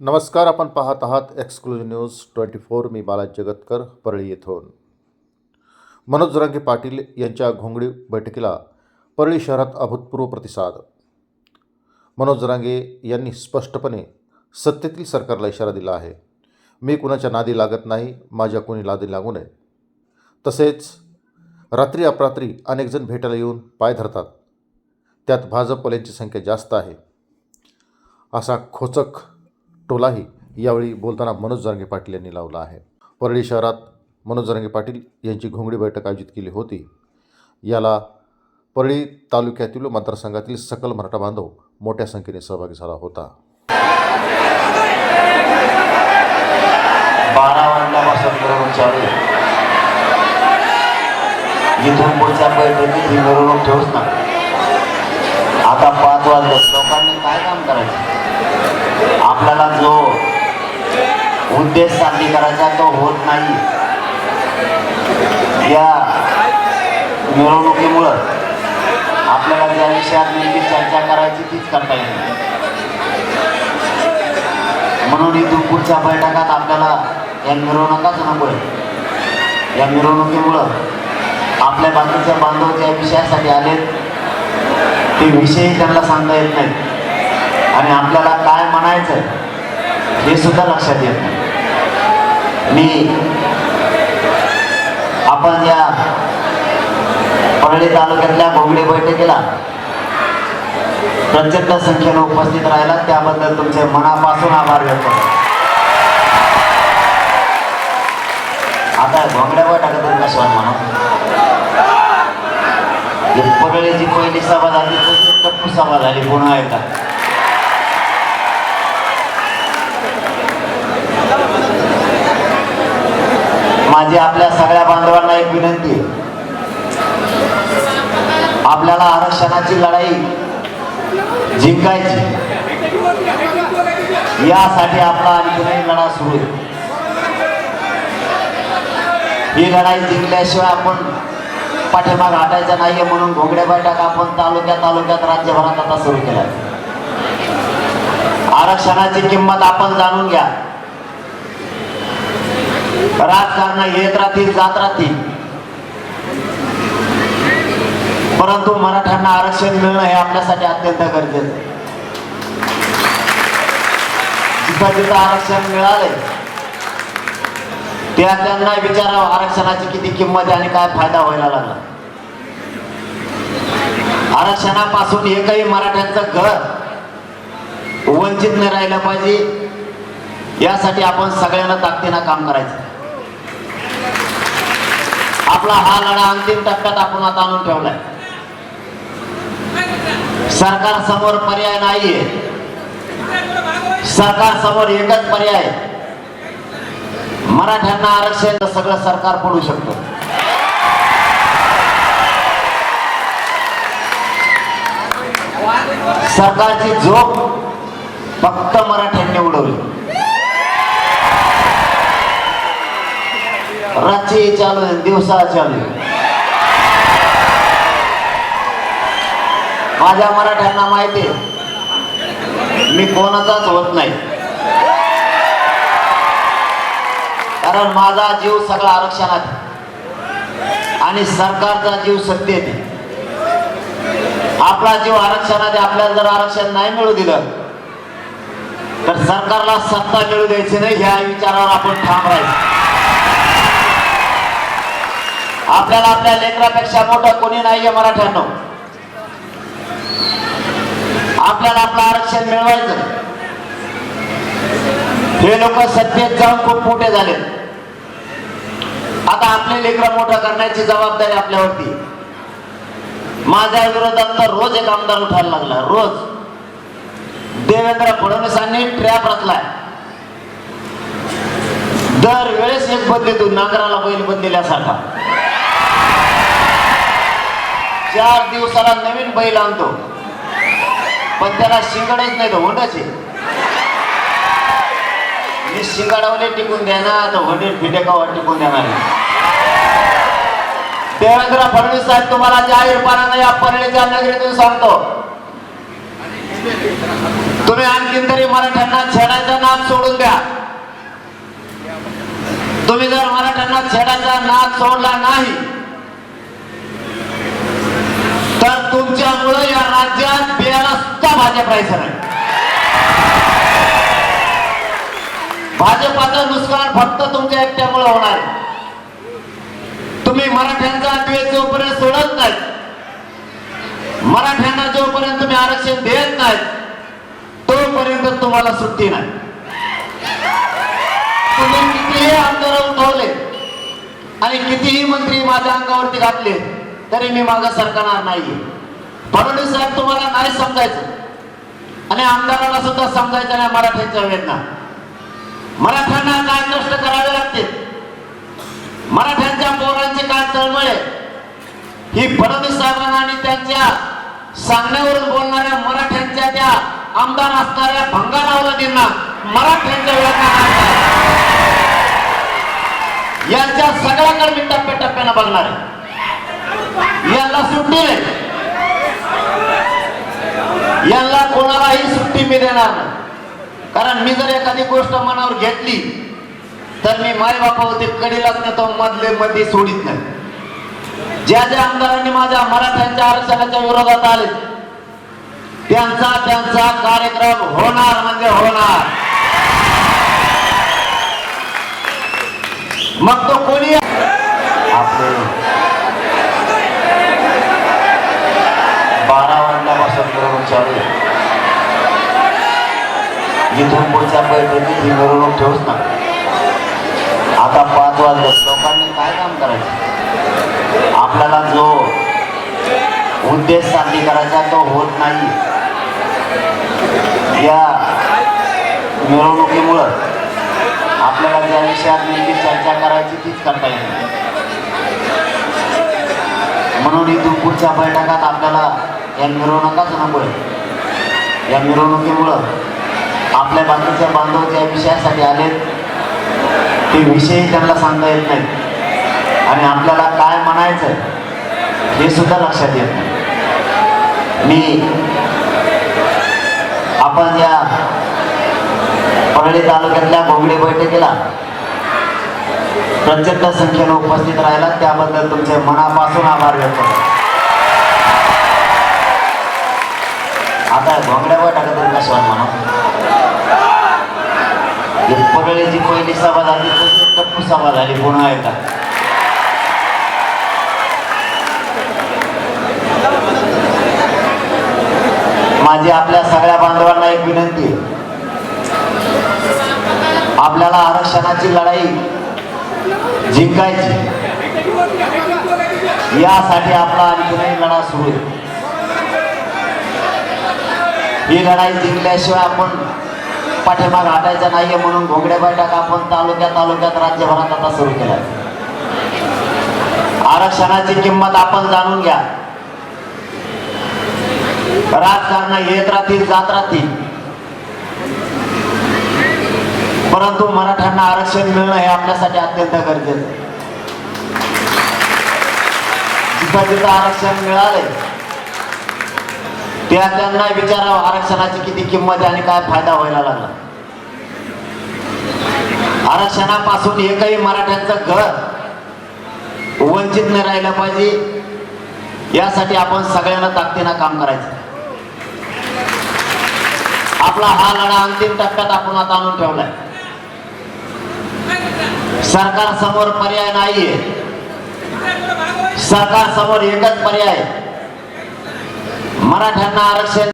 नमस्कार आपण पाहत आहात एक्सक्लुझिव्ह न्यूज ट्वेंटी फोर. मी बालाजी जगतकर परळी येथून. मनोज रंगे पाटील यांच्या घोंगडी बैठकीला परळी शहरात अभूतपूर्व प्रतिसाद. मनोज रांगे यांनी स्पष्टपणे सत्तेतील सरकारला इशारा दिला आहे. मी कुणाच्या नादी लागत नाही माझ्या कोणी नादी लागू नये. तसेच रात्री अपरात्री अनेकजण भेटायला येऊन पाय धरतात. त्यात भाजपवाल्यांची संख्या जास्त आहे. असा खोचक टोलाही यावेळी बोलताना मनोज जरांगे पाटील यांनी लावला आहे. परळी शहरात मनोज जरांगे पाटील यांची घोंगडी बैठक आयोजित केली होती. याला परळी तालुक्यातील मतदारसंघातील सकल मराठा बांधव मोठ्या संख्येने सहभागी झाला होता. बारा वाजल्यापासून चालू इथून पुढच्या बैठकीत ही मिरवणूक ठेवूच ना आता पाच वाजले. लोकांनी काय काम करायचं? आपल्याला जो उद्देश साध्य करायचा तो होत नाही. या मिरवणुकीमुळं आपल्याला ज्या विषयात नेमकी चर्चा करायची तीच करता येईल. म्हणून इथून पुढच्या बैठकात आपल्याला या मिरवणुकाच नको आहे. या मिरवणुकीमुळं आपल्या बाकीच्या बांधव ज्या विषयासाठी आलेत ते विषयही त्यांना सांगता येत नाही आणि आपल्याला काय म्हणायचं हे सुद्धा लक्षात येत नाही. मी आपण या परळी तालुक्यातल्या घोंगडे बैठकीला प्रचंड संख्येनं उपस्थित राहिला त्याबद्दल तुमचे मनापासून आभार व्यक्त आता भोंगड्या टाकत तरी कशा म्हणा हो? परळीची पहिली सभा झाली प्रचंड सभा झाली पुन्हा एकदा. माझी आपल्या सगळ्या बांधवांना एक विनंती आहे. आपल्याला आरक्षणाची लढाई जिंकायची. यासाठी आपला आणखीनही लढा सुरू आहे. ही लढाई जिंकल्याशिवाय आपण पाठीमाग हटायचा नाहीये म्हणून घोगडे बैठक आपण तालुक्यात तालुक्यात राज्यभरात आता सुरू केला आरक्षणाची किंमत आपण जाणून घ्या. राजकारण येत राहतील जात राहतील. परंतु मराठ्यांना आरक्षण मिळणं हे आपल्यासाठी अत्यंत गरजेचं आहे. जिथं जिथं आरक्षण मिळालंय त्या त्यांना विचारावं आरक्षणाची किती किंमत आणि काय फायदा व्हायला लागला. आरक्षणापासून एकही मराठ्यांचं घर वंचित नाही राहिलं पाहिजे यासाठी आपण सगळ्यांना ताकदीनं काम करायचं. आपला हा लढा अंतिम टप्प्यात आपण आता आणून ठेवलाय. सरकार समोर पर्याय नाहीये. सरकार समोर एकच पर्याय. मराठ्यांना आरक्षण तर सगळं सरकार पडू शकतं. सरकारची झोप फक्त मराठ्यांनी उडवली. रात्री चालू आहे दिवसा चालू माझ्या मराठ्यांना माहिती आहे मी कोणाचाच होत नाही. कारण माझा जीव सगळा आरक्षणात आणि सरकारचा जीव सत्तेत आहे. आपला जीव आरक्षणात आपल्याला जर आरक्षण नाही मिळू दिलं तर सरकारला सत्ता मिळू द्यायची नाही ह्या विचारावर आपण ठाम राहायचं आपल्याला आपल्या लेकरापेक्षा मोठं कोणी नाहीये मराठ्यांनो. आपल्याला आपलं आरक्षण मिळवायचं. हे लोक सत्तेत जाऊन खूप मोठे झाले. आता आपले लेकरं मोठं करण्याची जबाबदारी आपल्यावरती माझ्या विरोधात तर रोज एक आमदार उठायला लागला. रोज. देवेंद्र फडणवीसांनी ट्रॅप रचलाय. दर वेळेस एक बदली नांगराला बैल बदलेल्यासारखा चार दिवसाला नवीन बैल आणतो. पण त्याला शिंगडच नाही तर होंडाचे. मी शिंगाडावले टिकून देणार तर होंडे फिटेकावर टिकून देणार नाही. देवेंद्र फडणवीस साहेब तुम्हाला जाहीरपणाने या परळीच्या नगरीतून सांगतो. तुम्ही आणखीन तरी मराठ्यांना छेडायचा नाद सोडून द्या. तुम्ही जर मराठ्यांना छेडायचा नाद सोडला नाही तर तुमच्यामुळं या राज्यात बियाला सुद्धा भाजप राहायचं नाही भाजपाचं नुकसान फक्त तुमच्या एकट्यामुळे होणार तुम्ही मराठ्यांचा द्वेष जोपर्यंत सोडत नाही मराठ्यांना जोपर्यंत तुम्ही आरक्षण देत नाही तोपर्यंत तुम्हाला सुट्टी नाही. तुम्ही कितीही आमदार उठवले आणि कितीही मंत्री माझ्या अंगावरती घातले तरी मी मागं सरकणार नाही फडणवीस साहेब तुम्हाला नाही समजायचं. आणि आमदाराला सुद्धा समजायचं नाही मराठ्यांच्या वेदना. मराठ्यांना काय कष्ट करावे लागते मराठ्यांच्या पोरांची काय तळमळ आहे? ही फडणवीस साहेबांना आणि त्यांच्या सांगण्यावरून बोलणाऱ्या मराठ्यांच्या त्या आमदार असणाऱ्या भंगारावलादींना मराठ्यांच्या वेदना यांच्या सगळ्याकडे मी टप्प्याटप्प्यानं बघणार आहे. याला सुट्टी नाही. यांना कोणालाही सुट्टी मी देणार कारण मी जर एखादी गोष्ट मनावर घेतली तर मी माय बापावरती कडीलाच नेतो मधले मध्ये सोडित नाही. ज्या ज्या आमदारांनी माझ्या मराठ्यांच्या आरक्षणाच्या विरोधात आले त्यांचा त्यांचा कार्यक्रम होणार म्हणजे होणार. मग तो कोणी आपले बारा वाजल्यापासून मिरवणूक चालू आहे इथून पुढच्या बैठकीत ही मिरवणूक ठेवूच ना आता पाच वाजले. लोकांनी काय काम करायचं? आपल्याला जो उद्देश साध्य करायचा तो होत नाही. या मिरवणुकीमुळं आपल्याला ज्या विषयात नेमकी चर्चा करायची तीच करता येईल. म्हणून इथून पुढच्या बैठकात आपल्याला या मिरवणुकाच नको आहे. या मिरवणुकीमुळं आपल्या बाकीच्या बांधव ज्या विषयासाठी आलेत ते विषयही त्यांना सांगता येत नाही आणि आपल्याला काय म्हणायचं हे सुद्धा लक्षात येत नाही. मी आपण या परळी तालुक्यातल्या बोंगडी बैठकीला प्रचंड संख्येनं उपस्थित राहिला त्याबद्दल तुमचे मनापासून आभार व्यक्त आता भोंगड्या बैठकातून कशावर म्हणा परळीची पहिली सभा झाली टप्पू सभा झाली पुन्हा एका माझी आपल्या सगळ्या बांधवांना एक विनंती आहे. आपल्याला आरक्षणाची लढाई जिंकायची. यासाठी आपला आणखीनही लढा सुरू आहे. ही लढाई जिंकल्याशिवाय आपण पाठीमाग हटायचा नाहीये म्हणून घोंगडे बैठक आपण तालुक्या तालुक्यात राज्यभरात आता सुरू केला आरक्षणाची किंमत आपण जाणून घ्या. राजकारण येत राहतील जात राहतील. परंतु मराठ्यांना आरक्षण मिळणं हे आपल्यासाठी अत्यंत गरजेचं जिथं जिथं आरक्षण मिळाले त्या त्यांना विचारावं आरक्षणाची किती किंमत आणि काय फायदा व्हायला लागला? आरक्षणापासून एकही मराठ्यांचं घर वंचित नाही राहिलं पाहिजे. यासाठी आपण सगळ्यांना ताकदीनं काम करायचं. आपला हा लढा अंतिम टप्प्यात आपण आता आणून ठेवलाय. सरकार समोर पर्याय नाहीये. सरकार समोर एकच पर्याय मराठ्यांना आरक्षण